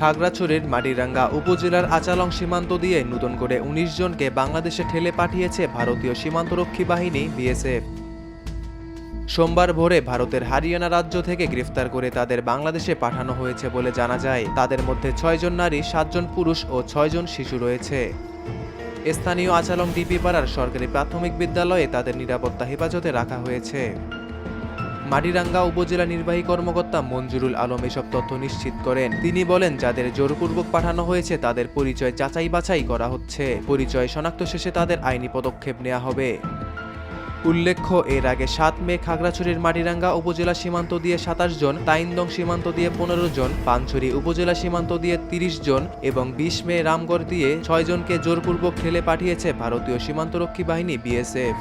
খাগড়াছড়ির মাটিরাঙ্গা উপজেলার আচালং সীমান্ত দিয়ে নতুন করে উনিশ জনকে বাংলাদেশে ঠেলে পাঠিয়েছে ভারতীয় সীমান্তরক্ষী বাহিনী, বিএসএফ। সোমবার ভোরে ভারতের হারিয়ানা রাজ্য থেকে গ্রেফতার করে তাদের বাংলাদেশে পাঠানো হয়েছে বলে জানা যায়। তাদের মধ্যে ছয়জন নারী সাতজন পুরুষ ও ছয়জন শিশু রয়েছে। স্থানীয় আচালং ডিপি পাড়ার সরকারি প্রাথমিক বিদ্যালয়ে তাদের নিরাপত্তা হেফাজতে রাখা হয়েছে। মাটিরাঙ্গা উপজেলা নির্বাহী কর্মকর্তা মঞ্জুরুল আলম এসব তথ্য নিশ্চিত করেন। তিনি বলেন, যাদের জোরপূর্বক পাঠানো হয়েছে, তাদের পরিচয় যাচাই বাছাই করা হচ্ছে। পরিচয় শনাক্ত শেষে তাদের আইনি পদক্ষেপ নেওয়া হবে। উল্লেখ্য, এর আগে সাত মে খাগড়াছড়ির মাটিরাঙ্গা উপজেলা সীমান্ত দিয়ে সাতাশ জন তাইন্দং সীমান্ত দিয়ে পনেরো জন, পানছড়ি উপজেলা সীমান্ত দিয়ে তিরিশ জন এবং বিশ মে রামগড় দিয়ে ছয় জনকে জোরপূর্বক ঠেলে পাঠিয়েছে ভারতীয় সীমান্তরক্ষী বাহিনী বিএসএফ।